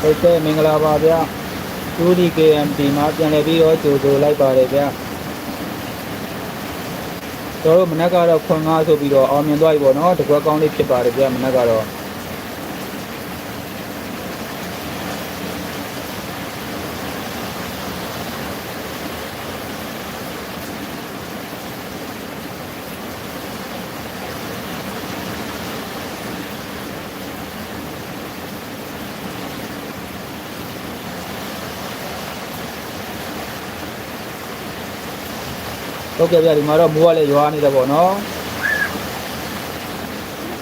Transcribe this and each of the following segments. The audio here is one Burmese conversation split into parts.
ဟုတ်ကဲ့မင်္ဂလာပါဗျာ 2DKMT မှာပြန်လည်ပြီးတော့ကြိုဆိုလိုက်ပါတယ်ဗျာကျွန်တော်တို့မနက်ကတော့ခွန်ငါဆိုပြီးတော့အောင်မြင်သွားပြီပေါ့နော်တကွက်ကောင်းလေးဖြစ်ပါတယ်ဗျာမနက်ကတော့ ဟုတ်ကဲ့ဗျာဒီမှာတော့မိုးကလည်းရွာနေတယ်ပေါ့နော်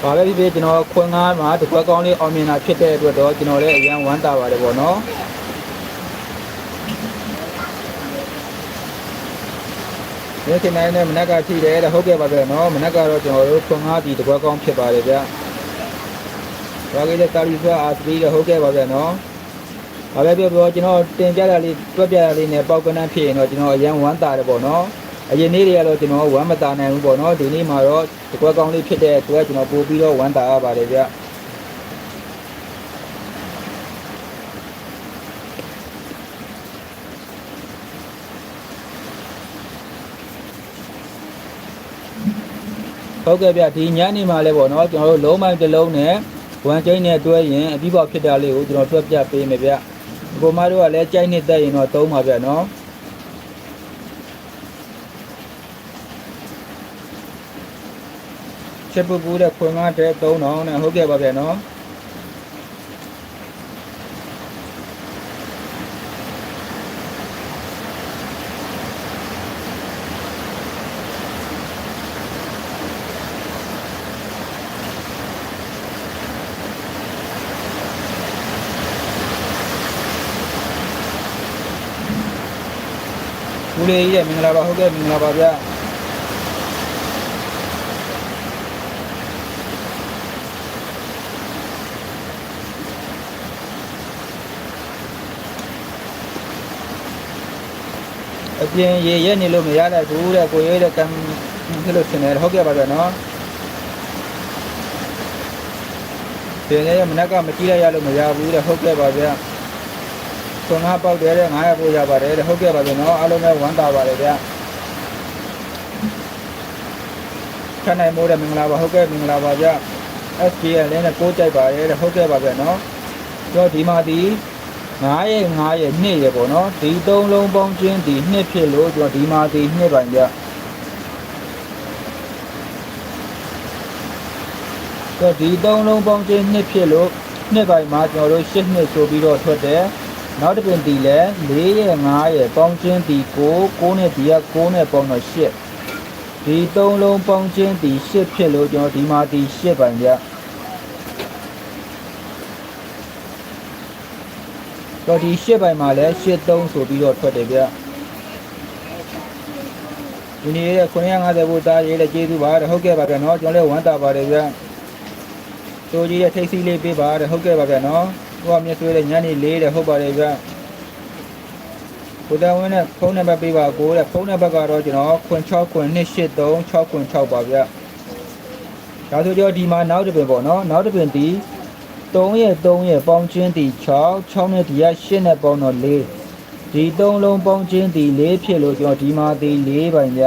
ဘာပဲဖြစ်ဖြစ်ကျွန်တော်ခွန်ငါမှာတကွက်ကောင်းလေးအောင်မြင်တာဖြစ်တဲ့အတွက်တော့ကျွန်တော်လည်းအရင်ဝမ်းသာပါတယ်ပေါ့နော်ဒီချိန်တိုင်းနဲ့မနက်ကထိတယ်တဲ့ဟုတ်ကဲ့ပါဗျာနော်မနက်ကတော့ကျွန်တော်တို့ခွန်ငါဒီတကွက်ကောင်းဖြစ်ပါတယ်ဗျာဘာကြီးတဲ့တာလီဆွာအာသီးတဲ့ဟုတ်ကဲ့ပါဗျာနော်ဘာပဲပြောပြောကျွန်တော်တင်ပြတာလေးတွက်ပြတာလေးနဲ့ပေါက်ကနန်းဖြစ်ရင်တော့ကျွန်တော်အရင်ဝမ်းသာတယ်ပေါ့နော် အရင်နေ့တွေကတော့ကျွန်တော်ဝမ်းမတာနိုင်ဘူးပေါ့နော်ဒီနေ့မှာတော့တကွက်ကောင်းလေးဖြစ်တဲ့အတွက်ကျွန်တော်ပို့ပြီးတော့ဝမ်းတာရပါတယ်ဗျဟုတ်ကဲ့ဗျဒီညနေမှာလည်းပေါ့နော်ကျွန်တော်တို့လုံးမိုင်းတစ်လုံးနဲ့ဝမ်ကျင်းနဲ့တွဲရင်အပြီးပေါက်ဖြစ်တာလေးကိုကျွန်တော်တွက်ပြပေးမယ်ဗျအပေါ်မတို့ကလည်းကြိုက်နှစ်သက်ရင်တော့သုံးပါဗျနော် ချက်ပူပူတဲ့ခွင်ကားတဲ့3000နဲ့ဟုတ်ကဲ့ပါဗျာနော်ဦးလေးကြီးတဲ့မင်္ဂလာပါဟုတ်ကဲ့မင်္ဂလာပါဗျာ ပြင်ရေရက်နေလို့မရတဲ့ဘူးတဲ့ကိုရဲတဲ့ကံဖြစ်လို့ရှင်တယ်ဟုတ်ကဲ့ပါဗျာနော်ဒီနေ့မနက်ကမကြည့်လိုက်ရလို့မရဘူးတဲ့ဟုတ်ကဲ့ပါဗျာခွန်ငါပေါက်တယ်တဲ့900ပို့ရပါတယ်တဲ့ဟုတ်ကဲ့ပါဗျာနော်အားလုံးပဲဝမ်းသာပါတယ်ဗျာခဏနိုင်မိုးတဲ့မင်္ဂလာပါဟုတ်ကဲ့မင်္ဂလာပါဗျာ SPL လည်းနဲ့ကိုးကြိုက်ပါတယ်တဲ့ဟုတ်ကဲ့ပါဗျာနော်ကျွန်တော်ဒီမှာဒီ 9ရဲ့9ရဲ့2ရဲ့ပေါ့နော်ဒီသုံးလုံးပေါင်းချင်းဒီ2ဖြစ်လို့ကျွန်တော်ဒီမှာဒီ2ပိုင်ကြတော့ဒီသုံးလုံးပေါင်းချင်း2ဖြစ်လို့2ပိုင်မှာကျွန်တော်တို့8နှစ်ဆိုပြီးတော့ထွက်တယ်နောက်တစ်ပင်ဒီလဲ4ရဲ့9ရဲ့ပေါင်းချင်းဒီ9 9နဲ့ဒီက9နဲ့ပေါင်းတော့8ဒီသုံးလုံးပေါင်းချင်းဒီ8ဖြစ်လို့ကျွန်တော်ဒီမှာဒီ8ပိုင်ကြ တော့ဒီရှစ်ပိုင်မှာလည်းရှစ်သုံးဆိုပြီးတော့ထွက်တယ်ဗျဒီနေ့ရဲ့950ဘုသားရေးတဲ့ကျေးဇူးပါတဲ့ဟုတ်ကဲ့ပါဗျာနော်ကျွန်တော်လည်းဝမ်းသာပါတယ်ဗျတိုးကြီးရဲ့ထိတ်စီးလေးပေးပါတဲ့ဟုတ်ကဲ့ပါဗျာနော်ဟိုကမြတ်ဆွေးတဲ့ညနေလေးတဲ့ဟုတ်ပါတယ်ဗျဘုရားဝင်းနဲ့ဖုန်းနံပါတ်ပေးပါကိုတဲ့ဖုန်းနံပါတ်ကတော့ကျွန်တော်96ခွန်283 6ခွန်6ပါဗျဒါဆိုကြောဒီမှာနောက်တစ်ပင်ပေါ့နော်နောက်တစ်ပင်ဒီ 3ရဲ့3ရဲ့ပေါင်းချင်းဒီ6 6နဲ့ဒီက8နဲ့ပေါင်းတော့4ဒီ3လုံးပေါင်းချင်းဒီ4ဖြစ်လို့ကျွန်တော်ဒီမှာဒီ4ပိုင်ဗျ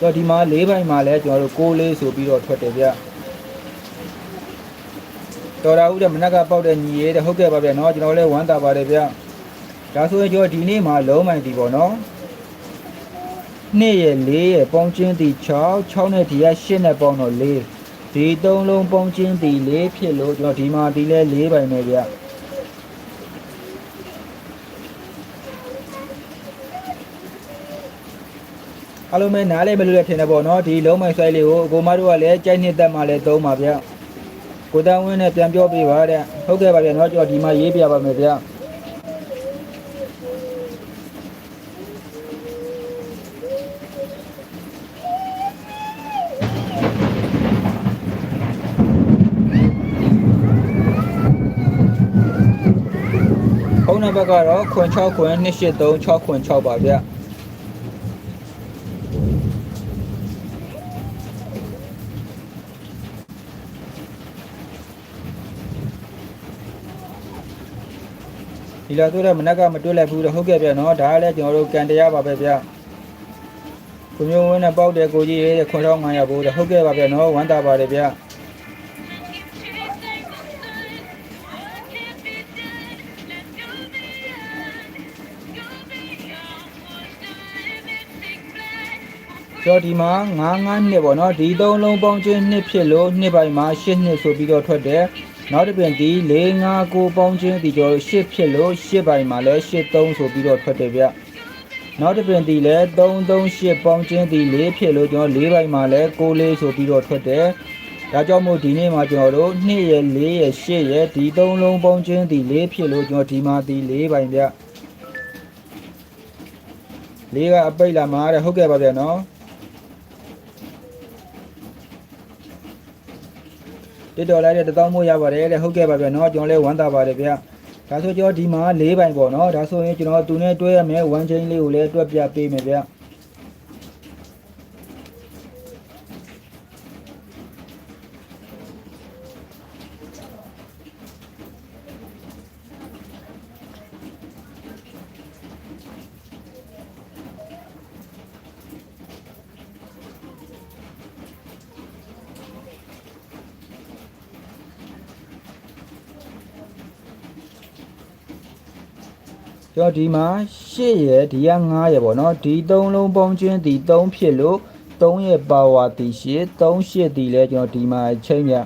တော့ဒီမှာ4ပိုင်မှာလဲကျွန်တော်တို့6လေးဆိုပြီးတော့ထွက်တယ်ဗျတော်တာဦးတဲ့မနက်ကပေါက်တဲ့ညီရဲတဲ့ဟုတ်ကဲ့ပါဗျနော်ကျွန်တော်လည်းဝမ်းသာပါတယ်ဗျဒါဆိုရင်ကျွန်တော်ဒီနေ့မှာလုံးမိုင်ဒီပေါ့နော် 2ရဲ့4ရဲ့ပေါင်းချင်းဒီ6 6နဲ့ဒီက8နဲ့ပေါင်းတော့4ဒီ3လုံးပေါင်းချင်းဒီ4ဖြစ်လို့ကျွန်တော်ဒီမှာဒီလဲ4ပိုင်နေဗျအားလုံးပဲနားလဲမလို့လည်းထင်တယ်ပေါ့နော်ဒီလုံးမိုင်ဆိုင်လေးကိုအကိုမတို့ကလည်းကြိုက်နှစ်သက်မှလည်းသုံးပါဗျကိုတန်းဝင်းနဲ့ပြန်ပြောပေးပါတဲ့ဟုတ်ကဲ့ပါဗျနော်ကျွန်တော်ဒီမှာရေးပြပါမယ်ဗျ နံပါတ်ကတော့ခွန်6ခွန်283 6ခွန်6ပါဗျဒီလာတို့လည်းမနက်ကမတွေ့လိုက်ဘူးတော့ဟုတ်ကဲ့ဗျနော်ဒါကလည်းကျွန်တော်တို့ကန်တရားပါပဲဗျကိုမျိုးဝင်းနဲ့ပေါက်တယ်ကိုကြီးရဲ့ခွန်6 900ဘူးတော့ဟုတ်ကဲ့ပါဗျနော်ဝမ်းသာပါတယ်ဗျ ကျော်ဒီမှာ99နှစ်ပေါ့နော်ဒီသုံးလုံးပေါင်းချင်းနှစ်ဖြစ်လို့နှစ်ပိုင်းမှာ8နှစ်ဆိုပြီးတော့ထွက်တယ်နောက်တစ်ပြင်ဒီ459ပေါင်းချင်းဒီကျော်8ဖြစ်လို့8ပိုင်းမှာလည်း83ဆိုပြီးတော့ထွက်တယ်ဗျနောက်တစ်ပြင်ဒီလည်း338ပေါင်းချင်းဒီ4ဖြစ်လို့ကျွန်တော်4ပိုင်းမှာလည်း64ဆိုပြီးတော့ထွက်တယ်ဒါကြောင့်မို့ဒီနေ့မှာကျွန်တော်တို့2ရယ်4ရယ်8ရယ်ဒီသုံးလုံးပေါင်းချင်းဒီ4ဖြစ်လို့ကျွန်တော်ဒီမှာဒီ4ပိုင်းဗျလေးကအပိတ်လာမှာတဲ့ဟုတ်ကဲ့ပါဗျနော် တစ်တော်လိုက်တဲ့တစ်သောင်းမို့ရပါတယ်တဲ့ဟုတ်ကဲ့ပါဗျာနော်ကျွန်တော်လည်းဝမ်းသာပါတယ်ဗျာဒါဆိုကျွန်တော်ဒီမှာ၄ပိုင်ပေါ့နော်ဒါဆိုရင်ကျွန်တော်သူနဲ့တွဲရမယ်ဝမ်ချင်းလေးကိုလည်းတွက်ပြပေးမယ်ဗျာ ကျွန်တော်ဒီမှာ၈ရယ်ဒီက9ရယ်ပေါ့နော်ဒီ၃လုံးပေါင်းချင်းဒီ3ဖြစ်လို့3ရဲ့ပါဝါတီ8 3 8ဒီလဲကျွန်တော်ဒီမှာအချိန်မြ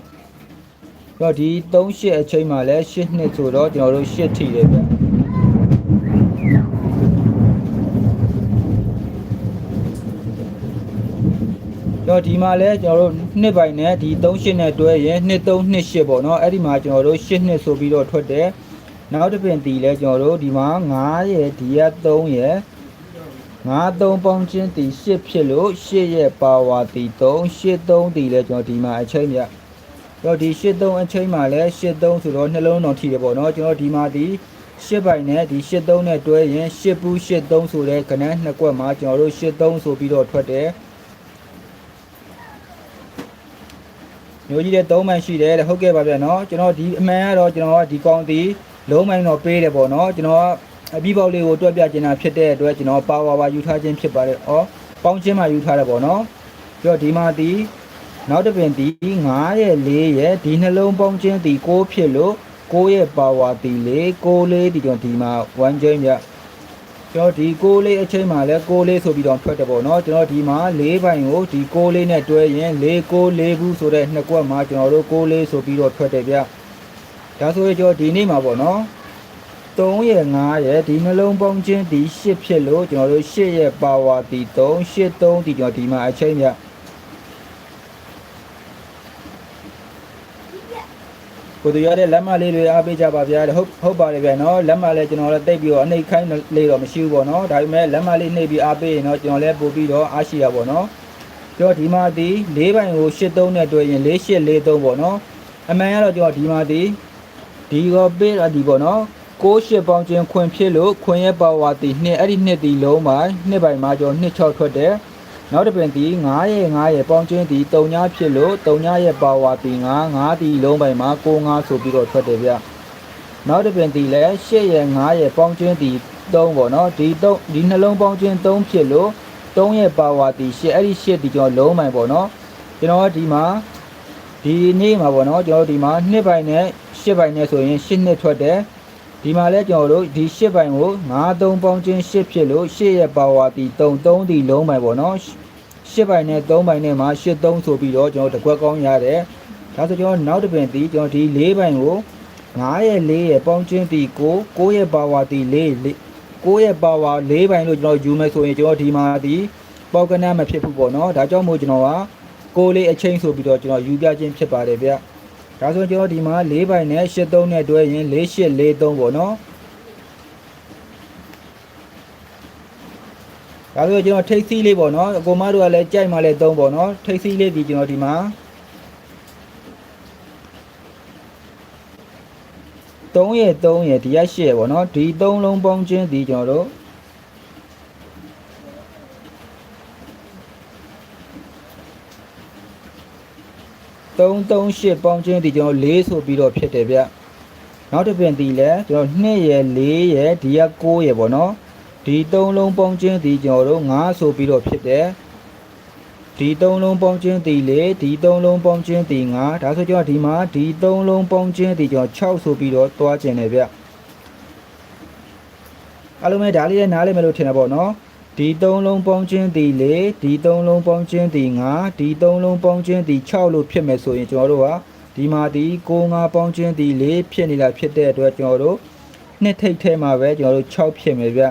ကျွန်တော်ဒီ3 8အချိန်မှာလဲ8နှစ်ဆိုတော့ကျွန်တော်တို့8ထိတယ်ဗျကျွန်တော်ဒီမှာလဲကျွန်တော်တို့နှစ်ပိုင်နဲ့ဒီ38နဲ့တွဲရင်နှစ်3နှစ်8ပေါ့နော်အဲ့ဒီမှာကျွန်တော်တို့8နှစ်ဆိုပြီးတော့ထွက်တယ် နောက်တစ်ပင်တီလဲကျွန်တော်တို့ဒီမှာ9ရယ်ဒီက3ရယ်9 3ပေါင်းချင်းတီ8ဖြစ်လို့8ရဲ့ပါဝါတီ3 8 3တီလဲကျွန်တော်ဒီမှာအချိန်မြတော့ဒီ8 3အချိန်မှာလဲ8 3ဆိုတော့နှလုံးတော်ထိတယ်ပေါ့နော်ကျွန်တော်ဒီမှာဒီ8ပိုင်နဲ့ဒီ8 3နဲ့တွဲရင်8ပူး8 3ဆိုတဲ့ကဏ္ဍနှစ်ကွက်မှာကျွန်တော်တို့8 3ဆိုပြီးတော့ထွက်တယ်မျိုးကြီးတဲ့3မှန်ရှိတယ်တဲ့ဟုတ်ကဲ့ပါဗျာနော်ကျွန်တော်ဒီအမှန်ကတော့ကျွန်တော်ကဒီကောင်တီ လုံးမိုင်းတော့ပေးတယ်ပေါ့နော်ကျွန်တော်ကအပြီးပေါက်လေးကိုတွက်ပြချင်တာဖြစ်တဲ့အတွက်ကျွန်တော်ပါဝါပါယူထားခြင်းဖြစ်ပါတယ်။ဩပေါင်းချင်းမှယူထားတယ်ပေါ့နော်။ပြီးတော့ဒီမှာဒီနောက်တစ်ပင်ဒီ9ရဲ့4ရဲ့ဒီနှလုံးပေါင်းချင်းဒီ6ဖြစ်လို့6ရဲ့ပါဝါဒီ4 6လေးဒီကျွန်တော်ဒီမှာ1ချင်းပြကျွန်တော်ဒီ6လေးအချိန်မှာလဲ6လေးဆိုပြီးတော့ထွက်တယ်ပေါ့နော်ကျွန်တော်ဒီမှာ4ပိုင်ကိုဒီ6လေးနဲ့တွဲရင်4 6 4ဘူးဆိုတဲ့နှစ်ကွက်မှာကျွန်တော်တို့6လေးဆိုပြီးတော့ထွက်တယ်ဗျ ဒါဆိုရင်ကျွန်တော်ဒီနေ့မှာပေါ့နော်3ရဲ့5ရဲ့ဒီနှလုံးပေါင်းချင်းဒီ8ဖြစ်လို့ကျွန်တော်တို့8ရဲ့ပါဝါဒီ3 8 3ဒီကျွန်တော်ဒီမှာအချိန်ပြကိုတို့ရတဲ့လက်မလေးတွေအားပေးကြပါဗျာဟုတ်ဟုတ်ပါတယ်ဗျာနော်လက်မလေးကျွန်တော်လည်းတိတ်ပြီးတော့အနေခိုင်းလေးတော့မရှိဘူးပေါ့နော်ဒါပေမဲ့လက်မလေးနှိပ်ပြီးအားပေးရင်တော့ကျွန်တော်လည်းပို့ပြီးတော့အားရှိရပါပေါ့နော်ကျွန်တော်ဒီမှာဒီ၄ပိုင်ကို83နဲ့တွဲရင်4843ပေါ့နော်အမှန်ကတော့ကျွန်တော်ဒီမှာဒီ ဒီကိုပေးတာဒီပေါ့နော်6ရှစ်ပေါင်းချင်းခွင်ဖြစ်လို့ခွင်ရဲ့ပါဝါတီနှစ်အဲ့ဒီနှစ်တီလုံးမှာနှစ်ပိုင်မှာကျွန်တော်နှစ်6ထွက်တယ်နောက်တစ်ပင်တီ9ရဲ့9ရဲ့ပေါင်းချင်းတီ3ညဖြစ်လို့3ညရဲ့ပါဝါတီ9 9တီလုံးပိုင်မှာ9 9ဆိုပြီးတော့ထွက်တယ်ဗျနောက်တစ်ပင်တီလည်း8ရဲ့9ရဲ့ပေါင်းချင်းတီ3ပေါ့နော်ဒီ3ဒီနှလုံးပေါင်းချင်း3ဖြစ်လို့3ရဲ့ပါဝါတီ8အဲ့ဒီ8ဒီကျွန်တော်လုံးပိုင်ပေါ့နော်ကျွန်တော်ကဒီမှာ ဒီနေ့မှာပေါ့နော်ကျွန်တော်ဒီမှာနှစ်ပိုင်နဲ့8ပိုင်နဲ့ဆိုရင်8နှစ်ထွက်တယ်ဒီမှာလဲကျွန်တော်တို့ဒီ8ပိုင်ကို9 3ပေါင်းချင်း8ဖြစ်လို့8ရဲ့ပါဝါတီ3 3တီလုံးပိုင်ပေါ့နော်8ပိုင်နဲ့3ပိုင်နဲ့မှာ8 3ဆိုပြီးတော့ကျွန်တော်တကွက်ကောင်းရတယ်ဒါဆိုကျွန်တော်နောက်တစ်ပင်တီကျွန်တော်ဒီ4ပိုင်ကို9ရဲ့4ရဲ့ပေါင်းချင်းတီ9 9ရဲ့ပါဝါတီ4 9ရဲ့ပါဝါ4ပိုင်လို့ကျွန်တော်ယူမယ်ဆိုရင်ကျွန်တော်ဒီမှာဒီပေါက်ကနမဖြစ်ဘူးပေါ့နော်ဒါကြောင့်မို့ကျွန်တော်က ကိုလေးအချင်းဆိုပြီးတော့ကျွန်တော်ယူပြခြင်းဖြစ်ပါတယ်ဗျဒါဆိုကျွန်တော်ဒီမှာ၄ပိုင်နဲ့83နဲ့တွဲရင်4843ပေါ့နော်ဒါဆိုကျွန်တော်ထိတ်စီးလေးပေါ့နော်အကိုမတို့ကလည်းကြိုက်မှလည်းသုံးပေါ့နော်ထိတ်စီးလေးဒီကျွန်တော်ဒီမှာ3ရဲ့3ရဲ့ဒီရ8ရဲ့ပေါ့နော်ဒီ3လုံးပေါင်းချင်းဒီကျွန်တော်တို့ 338ပေါင်းချင်းဒီကျွန်တော်4ဆိုပြီးတော့ဖြစ်တယ်ဗျနောက်တစ်ပင်ဒီလဲကျွန်တော်2ရယ်4ရယ်ဒီက9ရယ်ပေါ့နော်ဒီသုံးလုံးပေါင်းချင်းဒီကျွန်တော်တို့9ဆိုပြီးတော့ဖြစ်တယ်ဒီသုံးလုံးပေါင်းချင်းဒီလေဒီသုံးလုံးပေါင်းချင်းဒီ9ဒါဆိုကျွန်တော်ဒီမှာဒီသုံးလုံးပေါင်းချင်းဒီကျွန်တော်6ဆိုပြီးတော့တွားကျင်တယ်ဗျအားလုံးပဲဒါလေးလည်းနားလည်မယ်လို့ထင်တယ်ပေါ့နော် ဒီသုံးလုံးပေါင်းချင်းဒီလေဒီသုံးလုံးပေါင်းချင်းဒီ9ဒီသုံးလုံးပေါင်းချင်းဒီ6လို့ဖြစ်မယ်ဆိုရင်ကျွန်တော်တို့ကဒီမှာဒီ9 5ပေါင်းချင်းဒီ4ဖြစ်နေတာဖြစ်တဲ့အတွက်ကျွန်တော်တို့နှစ်ထိပ်ထဲမှာပဲကျွန်တော်တို့6ဖြစ်မယ်ဗျ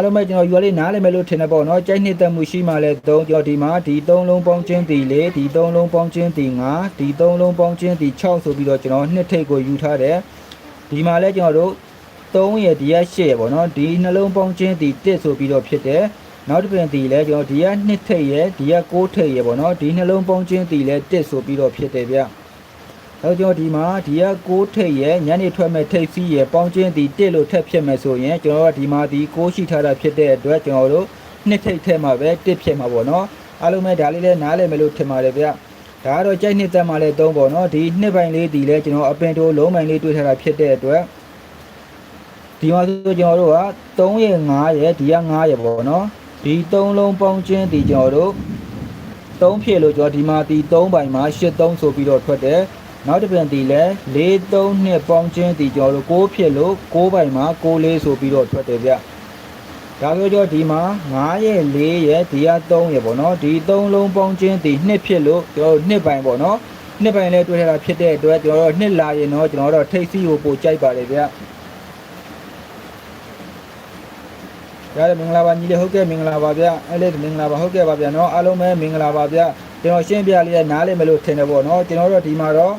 အားလုံးပဲကျွန်တော်ယူရလေးနားလည်မယ်လို့ထင်တယ်ပေါ့နော်ကြိုက်နှစ်သက်မှုရှိမှလဲ3ကျွန်တော်ဒီမှာဒီ3လုံးပေါင်းချင်းဒီ4ဒီ3လုံးပေါင်းချင်းဒီ5ဒီ3လုံးပေါင်းချင်းဒီ6ဆိုပြီးတော့ကျွန်တော်နှစ်ထိပ်ကိုယူထားတယ်ဒီမှာလဲကျွန်တော်တို့3ရယ်ဒီရ8ရယ်ပေါ့နော်ဒီနှလုံးပေါင်းချင်းဒီ1ဆိုပြီးတော့ဖြစ်တယ်နောက်တစ်ပြင်ဒီလဲကျွန်တော်ဒီက2ထိပ်ရယ်ဒီက6ထိပ်ရယ်ပေါ့နော်ဒီနှလုံးပေါင်းချင်းဒီလဲ1ဆိုပြီးတော့ဖြစ်တယ်ဗျ အဲကျွန်တော်ဒီမှာဒီက6ထိပ်ရယ်ညနေထွက်မဲ့ထိပ်စီးရယ်ပေါင်းချင်းဒီ1လို့ထပ်ဖြစ်မယ်ဆိုရင်ကျွန်တော်ကဒီမှာဒီ6ရှိထားတာဖြစ်တဲ့အတွက်ကျွန်တော်တို့နှစ်ထိပ်ထဲမှာပဲ1ဖြစ်မှာပေါ့နော်အားလုံးပဲဒါလေးလဲနားလည်မယ်လို့ထင်ပါတယ်ဗျဒါကတော့ကြိုက်နှစ်သက်မှလည်းသုံးပေါ့နော်ဒီနှစ်ပိုင်လေးဒီလဲကျွန်တော်အပင်တိုးလုံးပိုင်လေးတွေ့ထားတာဖြစ်တဲ့အတွက်ဒီမှာဆိုကျွန်တော်တို့က3ရယ်5ရယ်ဒီက5ရယ်ပေါ့နော်ဒီ3လုံးပေါင်းချင်းဒီကျွန်တော်တို့3ဖြစ်လို့ကျွန်တော်ဒီမှာဒီ3ပိုင်မှာ8 3ဆိုပြီးတော့ထွက်တယ် နောက်တစ်ပြန်ဒီလဲ4 3နှစ်ပေါင်းချင်းဒီကျွန်တော်တို့6ဖြစ်လို့6ပိုင်မှာ6လေးဆိုပြီးတော့ထွက်တယ်ဗျဒါဆိုတော့ဒီမှာ9ရဲ့4ရဲ့ဒီက3ရဲ့ပေါ့နော်ဒီ3လုံးပေါင်းချင်းဒီ2ဖြစ်လို့ကျွန်တော်တို့2ပိုင်ပေါ့နော်2ပိုင်လဲတွေ့ထတာဖြစ်တဲ့အတွက်ကျွန်တော်တို့2လာရင်တော့ကျွန်တော်တို့ထိတ်စီကိုပို့ကြိုက်ပါတယ်ဗျရတယ်မင်္ဂလာပါညီလေးဟုတ်ကဲ့မင်္ဂလာပါဗျအဲ့လေးမင်္ဂလာပါဟုတ်ကဲ့ပါဗျနော်အားလုံးပဲမင်္ဂလာပါဗျ ကျွန်တော်ရှင်းပြလေးရနားလည်မလို့ထင်တယ်ပေါ့နော်ကျွန်တော်တို့ဒီမှာတော့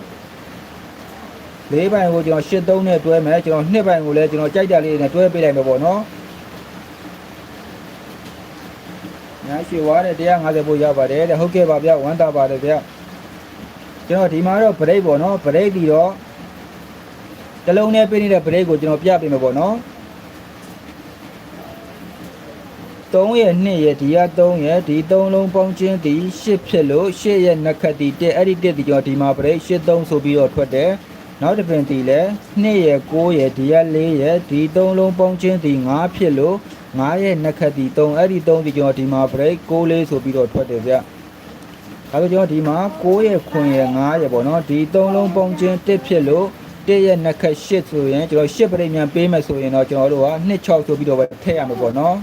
၄ပိုင်ကိုကျွန်တော်၈သုံးနဲ့တွဲမယ်ကျွန်တော်2ပိုင်ကိုလည်းကျွန်တော်ကြိုက်တာလေးနဲ့တွဲပေးလိုက်မယ်ပေါ့နော်ညာရှိဝါတဲ့150ပို့ရပါတယ်တဲ့ဟုတ်ကဲ့ပါဗျဝမ်းသာပါတယ်ဗျကျွန်တော်ဒီမှာတော့ဗရိတ်ပေါ့နော်ဗရိတ်ပြီးတော့တလုံးနဲ့ပေးနေတဲ့ဗရိတ်ကိုကျွန်တော်ပြပေးမယ်ပေါ့နော် 3ရဲ့2ရဲ့ဒီက3ရဲ့ဒီ3လုံးပေါင်းချင်းဒီ8ဖြစ်လို့8ရဲ့နှစ်ခတ်ဒီ1အဲ့ဒီ1ဒီကျွန်တော်ဒီမှာပြိ8 3ဆိုပြီးတော့ထွက်တယ်နောက်တစ်ပင်ဒီလဲ2ရဲ့9ရဲ့ဒီက4ရဲ့ဒီ3လုံးပေါင်းချင်းဒီ9ဖြစ်လို့9ရဲ့နှစ်ခတ်ဒီ3အဲ့ဒီ3ဒီကျွန်တော်ဒီမှာပြိ6လေးဆိုပြီးတော့ထွက်တယ်ဗျအဲဒါကျွန်တော်ဒီမှာ9ရဲ့ခွင်ရဲ့9ရဲ့ပေါ့နော်ဒီ3လုံးပေါင်းချင်း1ဖြစ်လို့1ရဲ့နှစ်ခတ်8ဆိုရင်ကျွန်တော်8ပြိမြန်ပေးမယ်ဆိုရင်တော့ကျွန်တော်တို့က2 6ဆိုပြီးတော့ပဲထည့်ရမှာပေါ့နော်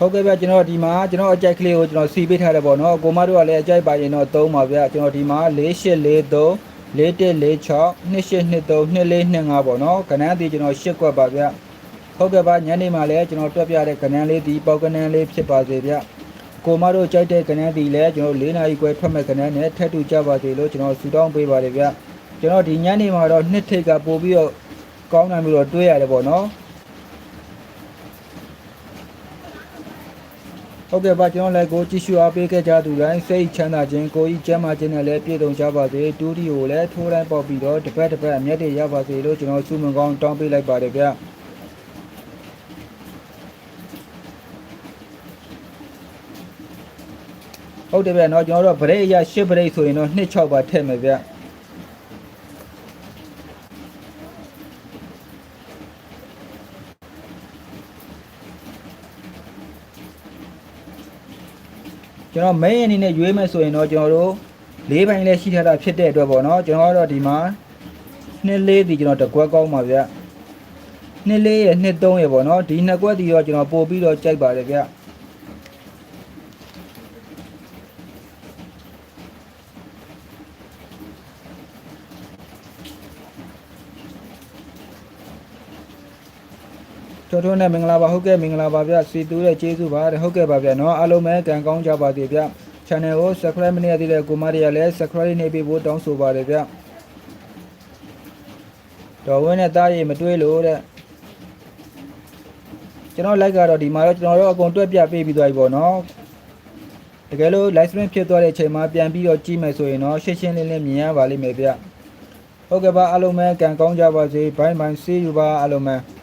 ဟုတ်ကဲ့ဗျကျွန်တော်ဒီမှာကျွန်တော်အကြိုက်ကလေးကိုကျွန်တော်စီပေးထားတယ်ပေါ့နော်ကိုမတို့ကလည်းအကြိုက်ပါရင်တော့သုံးပါဗျကျွန်တော်ဒီမှာ4843 4146 2823 2425ပေါ့နော်ခဏန်းဒီကျွန်တော်ရှစ်ကွက်ပါဗျဟုတ်ကဲ့ပါညနေမှလည်းကျွန်တော်တွက်ပြတဲ့ခဏန်းလေးဒီပေါက်ကဏန်းလေးဖြစ်ပါစေဗျကိုမတို့ကြိုက်တဲ့ခဏန်းဒီလည်းကျွန်တော်၄နာရီခွဲထွက်မဲ့ခဏန်းနဲ့ထပ်တူကြပါစေလို့ကျွန်တော်ဆူတောင်းပေးပါတယ်ဗျကျွန်တော်ဒီညနေမှာတော့နှစ်ထိပ်ကပို့ပြီးတော့ကောင်းတယ်မျိုးတော့တွေးရတယ်ပေါ့နော် ဟုတ်ကဲ့ပါကျွန်တော်လည်းကိုကြည့်ရှုအားပေးခဲ့ကြသူတိုင်းစိတ်ချမ်းသာခြင်းကိုကြီးကျမ်းမာခြင်းနဲ့လည်းပြည့်စုံကြပါစေတူဒီကိုလည်းထိုးတိုင်းပေါက်ပြီးတော့တစ်ပတ်တစ်ပတ်အမျက်တွေရပါစေလို့ကျွန်တော်ဆုမွန်ကောင်းတောင်းပေးလိုက်ပါတယ်ဗျဟုတ်တယ်ဗျเนาะကျွန်တော်တို့ဗရိတ်အရ၈ဗရိတ်ဆိုရင်တော့2 6ပါထည့်မယ်ဗျ ကျွန်တော် main အနေနဲ့ရွေးမယ်ဆိုရင်တော့ကျွန်တော်တို့၄ပိုင်းလည်းရှိထားတာဖြစ်တဲ့အတွက်ပေါ့နော်ကျွန်တော်ကတော့ဒီမှာနှစ်လေးဒီကျွန်တော်တကွက်ကောင်းပါဗျနှစ်လေးရနှစ်သုံးရပေါ့နော်ဒီနှစ်ကွက်ဒီတော့ကျွန်တော်ပို့ပြီးတော့ကြိုက်ပါတယ်ဗျ တော်တော်နဲ့မင်္ဂလာပါဟုတ်ကဲ့မင်္ဂလာပါဗျစီတူးတဲ့ကျေးဇူးပါတဲ့ဟုတ်ကဲ့ပါဗျနော်အားလုံးပဲကံကောင်းကြပါစေဗျ channel ကို subscribe မနေရသေးတဲ့ကိုမတွေကလည်း subscribe နေပေးဖို့တောင်းဆိုပါတယ်ဗျတော်ဝင်းနဲ့တားရီမတွေးလို့တဲ့ကျွန်တော် like ကတော့ဒီမှာတော့ကျွန်တော်တို့အကုန်တွက်ပြပေးပြီးသွားပြီပေါ့နော်တကယ်လို့ live stream ဖြစ်သွားတဲ့အချိန်မှာပြန်ပြီးတော့ကြည့်မယ်ဆိုရင်တော့ရှင်းရှင်းလင်းလင်းမြင်ရပါလိမ့်မယ်ဗျဟုတ်ကဲ့ပါအားလုံးပဲကံကောင်းကြပါစေဘိုင်းဘိုင်း see you ပါအားလုံးပဲ